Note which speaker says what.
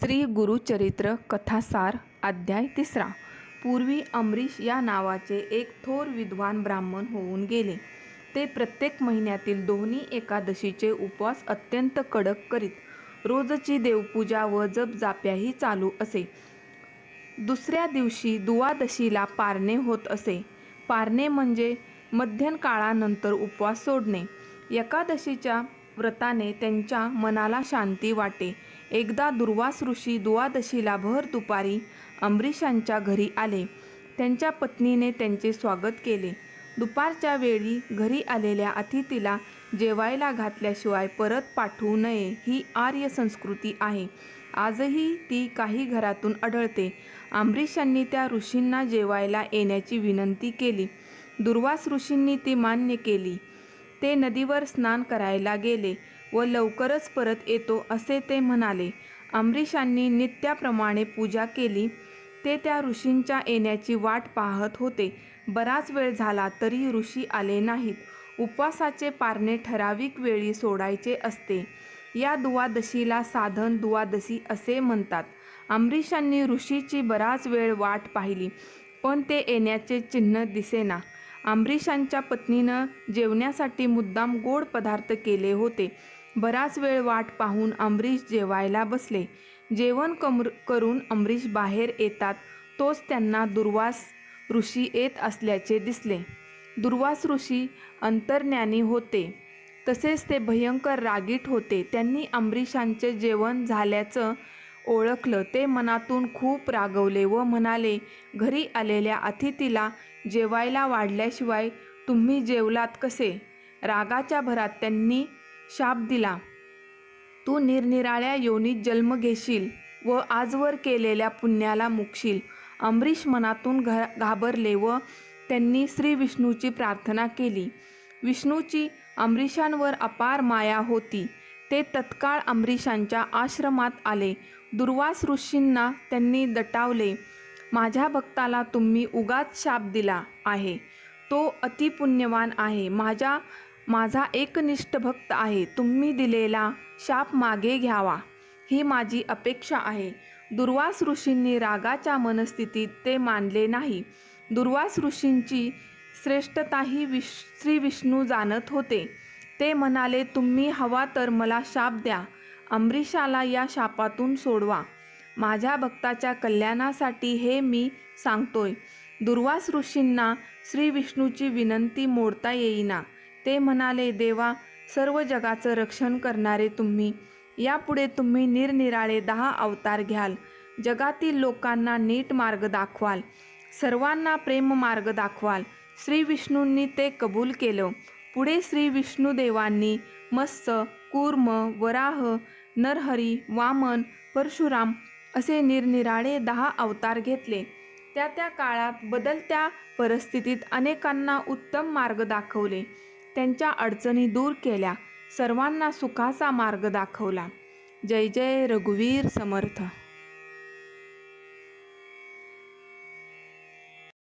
Speaker 1: श्री गुरुचरित्र कथासार अध्याय तिसरा. पूर्वी अमरीश या नावाचे एक थोर विद्वान ब्राह्मण होऊन गेले. ते प्रत्येक महिन्यातील दोन्ही एकादशीचे उपवास अत्यंत कडक करीत रोजची देवपूजा व जपजाप्याही चालू असे. दुसऱ्या दिवशी दुवादशीला पारणे होत असे. पारणे म्हणजे मध्यन काळानंतर उपवास सोडणे. एकादशीच्या व्रताने त्यांच्या मनाला शांती वाटे. एकदा दुर्वास ऋषी दुवादशीला भर दुपारी अंबरीशांच्या घरी आले. त्यांच्या पत्नीने त्यांचे स्वागत केले. दुपारच्या वेळी घरी आलेल्या अतिथीला जेवायला घातल्याशिवाय परत पाठवू नये ही आर्य संस्कृती आहे. आजही ती काही घरातून आढळते. अंबरीशांनी त्या ऋषींना जेवायला येण्याची विनंती केली. दुर्वास ऋषींनी ती मान्य केली. ते नदीवर स्नान करायला गेले. व लवकरच परत येतो असे ते म्हणाले. अंबरीशांनी नित्याप्रमाणे पूजा केली. ते त्या ऋषींच्या येण्याची वाट पाहत होते. बराच वेळ झाला तरी ऋषी आले नाहीत. उपवासाचे पारणे ठराविक वेळी सोडायचे असते. या दुवादशीला साधन दुवादशी असे म्हणतात. अंबरीशांनी ऋषीची बराच वेळ वाट पाहिली पण ते येण्याचे चिन्ह दिसेना. अंबरीशांच्या पत्नीनं जेवण्यासाठी मुद्दाम गोड पदार्थ केले होते. बराच वेळ वाट पाहून अंबरीश जेवायला बसले. जेवण कमर करून अंबरीश बाहेर येतात तोच त्यांना दुर्वास ऋषी येत असल्याचे दिसले. दुर्वास ऋषी अंतर्ज्ञानी होते. तसेच ते भयंकर रागीट होते. त्यांनी अंबरीशांचे जेवण झाल्याचं ओळखलं. ते मनातून खूप रागवले व म्हणाले घरी आलेल्या अतिथीला जेवायला वाढल्याशिवाय तुम्ही जेवलात कसे? रागाच्या भरात त्यांनी शाप दिला. तू निरनिराळ्या योनीत जन्म घेशील व आजवर केलेल्या पुण्याला मुकशील. अंबरीश मनातून घ घाबरले व त्यांनी श्री विष्णूची प्रार्थना केली. विष्णूची अंबरीशांवर अपार माया होती. ते तत्काळ अंबरीशांच्या आश्रमात आले. दुर्वास ऋषींना त्यांनी दटावले. माझ्या भक्ताला तुम्ही उगाच शाप दिला आहे. तो अतिपुण्यवान आहे. माझ्या माझा एकनिष्ठ भक्त आहे. तुम्ही दिलेला शाप मागे घ्यावा. ही माझी अपेक्षा आहे. दुर्वास ऋषींनी रागाच्या मनस्थितीत ते मानले नाही. दुर्वास ऋषींची श्रेष्ठताही विश श्री विष्णू जाणत होते. ते म्हणाले तुम्ही हवा तर मला शाप द्या. अंबरीशाला या शापातून सोडवा. माझ्या भक्ताच्या कल्याणासाठी हे मी सांगतोय. दुर्वास ऋषींना श्री विष्णूची विनंती मोडता येईना. ते म्हणाले देवा सर्व जगाचं रक्षण करणारे तुम्ही. यापुढे तुम्ही निरनिराळे दहा अवतार घ्याल. जगातील लोकांना नीट मार्ग दाखवाल. सर्वांना प्रेम मार्ग दाखवाल. श्री विष्णूंनी ते कबूल केलं. पुढे श्री विष्णुदेवांनी मत्स्य कूर्म वराह नरहरी वामन परशुराम असे निरनिराळे दहा अवतार घेतले. त्या त्या काळात बदलत्या परिस्थितीत अनेकांना उत्तम मार्ग दाखवले. त्यांच्या अडचणी दूर केल्या. सर्वांना सुखाचा मार्ग दाखवला. जय जय रघुवीर समर्थ.